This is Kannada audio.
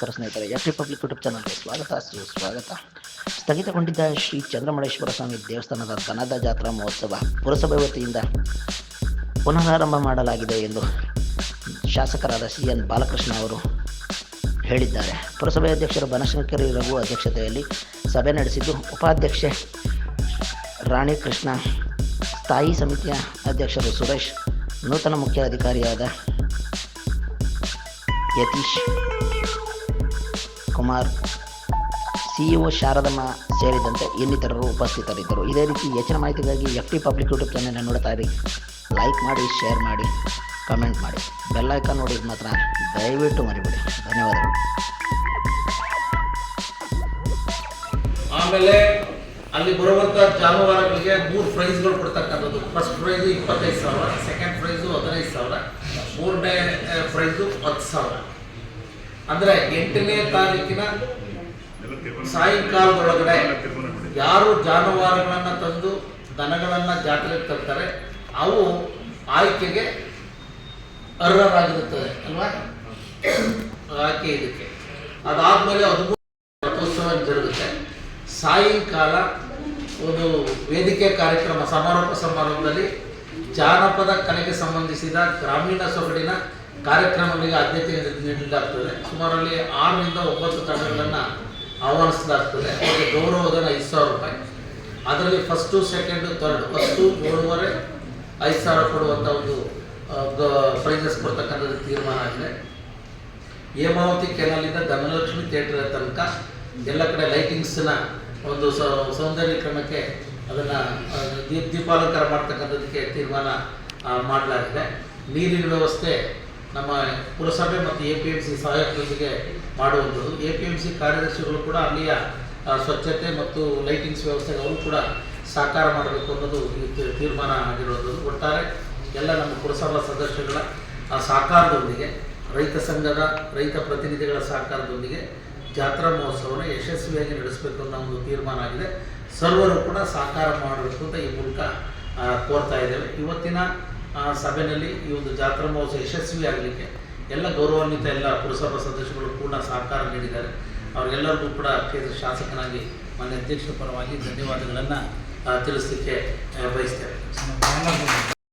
ನಮಸ್ಕಾರ ಸ್ನೇಹಿತರೆ ಎಸ್ ಪಬ್ಲಿಕ್ ಯೂಟ್ಯೂಬ್ ಚಾನಲ್ಗೆ ಸ್ವಾಗತ ಸುಸ್ವಾಗತ ಸ್ಥಗಿತಗೊಂಡಿದ್ದ ಶ್ರೀ ಚಂದ್ರಮಳೇಶ್ವರ ಸ್ವಾಮಿ ದೇವಸ್ಥಾನದ ದನದ ಜಾತ್ರಾ ಮಹೋತ್ಸವ ಪುರಸಭೆ ವತಿಯಿಂದ ಪುನರಾರಂಭ ಮಾಡಲಾಗಿದೆ ಎಂದು ಶಾಸಕರಾದ ಸಿ ಎನ್ ಬಾಲಕೃಷ್ಣ ಅವರು ಹೇಳಿದ್ದಾರೆ. ಪುರಸಭೆ ಅಧ್ಯಕ್ಷರು ಬನಶಂಕರಿ ರಘು ಅಧ್ಯಕ್ಷತೆಯಲ್ಲಿ ಸಭೆ ನಡೆಸಿದ್ದು, ಉಪಾಧ್ಯಕ್ಷೆ ರಾಣಿ ಕೃಷ್ಣ ಸ್ಥಾಯಿ ಸಮಿತಿಯ ಅಧ್ಯಕ್ಷರು ಸುರೇಶ್, ನೂತನ ಮುಖ್ಯ ಅಧಿಕಾರಿಯಾದ ಯತೀಶ್ ಕುಮಾರ್ ಸಿಇಒ ಶಾರದಮ್ಮ ಸೇರಿದಂತೆ ಇನ್ನಿತರರು ಉಪಸ್ಥಿತರಿದ್ದರು. ಇದೇ ರೀತಿ ಹೆಚ್ಚಿನ ಮಾಹಿತಿಗಾಗಿ F T public YouTube channel ನೋಡ್ತಾ ಇರಿ. ಲೈಕ್ ಮಾಡಿ ಶೇರ್ ಮಾಡಿ ಕಮೆಂಟ್ ಮಾಡಿ. ಬೆಲ್ಲೈಕನ್ ನೋಡಿದ ಮಾತ್ರ ದಯವಿಟ್ಟು ಮರಿಬೇಡಿ. ಧನ್ಯವಾದಗಳು. ಆಮೇಲೆ ಅಲ್ಲಿ ಬರುವಂತ ಜಾನುವಾರುಗಳಿಗೆ ಮೂರು ಪ್ರೈಸ್ಗಳು ಕೊಡ್ತಕ್ಕಂಥದ್ದು. ಫಸ್ಟ್ ಪ್ರೈಸ್ ಇಪ್ಪತ್ತೈದು ಸಾವಿರ ಸೆಕೆಂಡ್ ಪ್ರೈಸು ಹದಿನೈದು ಸಾವಿರ, ಮೂರನೇ ಪ್ರೈಸು ಹತ್ತು ಸಾವಿರ. ಅಂದ್ರೆ ಎಂಟನೇ ತಾರೀಕಿನ ಸಾಯಂಕಾಲದೊಳಗಡೆ ಯಾರು ಜಾನುವಾರುಗಳನ್ನ ತಂದು ದನಗಳನ್ನ ಜಾತ್ರೆಗೆ ತರ್ತಾರೆ, ಅವು ಆಯ್ಕೆಗೆ ಅರ್ಹರಾಗಿರುತ್ತದೆ, ಅಲ್ವಾ? ಆಯ್ಕೆ ಇದಕ್ಕೆ. ಅದಾದ್ಮೇಲೆ ಹದಿಮೂರು ರಥೋತ್ಸವ ಜರುಗುತ್ತೆ. ಸಾಯಂಕಾಲ ಒಂದು ವೇದಿಕೆ ಕಾರ್ಯಕ್ರಮ, ಸಮಾರೋಪ ಸಮಾರಂಭದಲ್ಲಿ ಜಾನಪದ ಕಲೆಗೆ ಸಂಬಂಧಿಸಿದ ಗ್ರಾಮೀಣ ಸೊಗಡಿನ ಕಾರ್ಯಕ್ರಮಗಳಿಗೆ ಆದ್ಯತೆ ನೀಡಲಾಗ್ತದೆ. ಸುಮಾರಲ್ಲಿ ಆರರಿಂದ ಒಂಬತ್ತು ತಂಡಗಳನ್ನು ಆಹ್ವಾನಿಸಲಾಗ್ತದೆ. ಅವರಿಗೆ ಗೌರವಧನ ಐದು ಸಾವಿರ ರೂಪಾಯಿ. ಅದರಲ್ಲಿ ಫಸ್ಟು ಸೆಕೆಂಡು ಥರ್ಡ್ ಫಸ್ಟು ಏಳುವರೆ ಐದು ಸಾವಿರ ಕೊಡುವಂಥ ಒಂದು ಪ್ರೈಸಸ್ ಕೊಡ್ತಕ್ಕಂಥದ್ದು ತೀರ್ಮಾನ ಆಗಿದೆ. ಹೇಮಾವತಿ ಕೆನಲಿಂದ ಧನಲಕ್ಷ್ಮಿ ಥಿಯೇಟರ್ ತನಕ ಎಲ್ಲ ಕಡೆ ಲೈಟಿಂಗ್ಸ್ನ ಒಂದು ಸೌಂದರ್ಯೀಕರಣಕ್ಕೆ ಅದನ್ನು ದೀಪ ದೀಪಾಲಂಕಾರ ಮಾಡ್ತಕ್ಕಂಥದ್ದಕ್ಕೆ ತೀರ್ಮಾನ ಮಾಡಲಾಗಿದೆ. ನೀರಿನ ವ್ಯವಸ್ಥೆ ನಮ್ಮ ಪುರಸಭೆ ಮತ್ತು ಎ ಪಿ ಎಂ ಸಿ ಸಹಾಯಕರೊಂದಿಗೆ ಮಾಡುವಂಥದ್ದು. ಎ ಪಿ ಎಂ ಸಿ ಕಾರ್ಯದರ್ಶಿಗಳು ಕೂಡ ಅಲ್ಲಿಯ ಸ್ವಚ್ಛತೆ ಮತ್ತು ಲೈಟಿಂಗ್ಸ್ ವ್ಯವಸ್ಥೆಗೆ ಕೂಡ ಸಾಕಾರ ಮಾಡಬೇಕು ಅನ್ನೋದು ತೀರ್ಮಾನ ಆಗಿರೋದು ಒಟ್ಟಾರೆ ಎಲ್ಲ ನಮ್ಮ ಪುರಸಭಾ ಸದಸ್ಯಗಳ ಸಹಕಾರದೊಂದಿಗೆ, ರೈತ ಸಂಘದ, ರೈತ ಪ್ರತಿನಿಧಿಗಳ ಸಹಕಾರದೊಂದಿಗೆ ಜಾತ್ರಾ ಮಹೋತ್ಸವನ ಯಶಸ್ವಿಯಾಗಿ ನಡೆಸಬೇಕು ಅನ್ನೋ ಒಂದು ತೀರ್ಮಾನ ಆಗಿದೆ. ಸರ್ವರು ಕೂಡ ಸಹಕಾರ ಮಾಡಬೇಕು ಅಂತ ಈ ಮೂಲಕ ಕೋರ್ತಾ ಇದ್ದೇವೆ. ಇವತ್ತಿನ ಸಭೆಯಲ್ಲಿ ಈ ಒಂದು ಜಾತ್ರಾ ಮಹೋತ್ಸವ ಯಶಸ್ವಿ ಆಗಲಿಕ್ಕೆ ಎಲ್ಲ ಗೌರವಾನ್ವಿತ ಎಲ್ಲ ಪುರಸಭಾ ಸದಸ್ಯಗಳು ಪೂರ್ಣ ಸಹಕಾರ ನೀಡಿದ್ದಾರೆ. ಅವರೆಲ್ಲರಿಗೂ ಕೂಡ ಕೇಂದ್ರ ಶಾಸಕನಾಗಿ, ಮಾನ್ಯ ಅಧ್ಯಕ್ಷರ ಪರವಾಗಿ ಧನ್ಯವಾದಗಳನ್ನು ತಿಳಿಸಲಿಕ್ಕೆ ಬಯಸ್ತೇವೆ.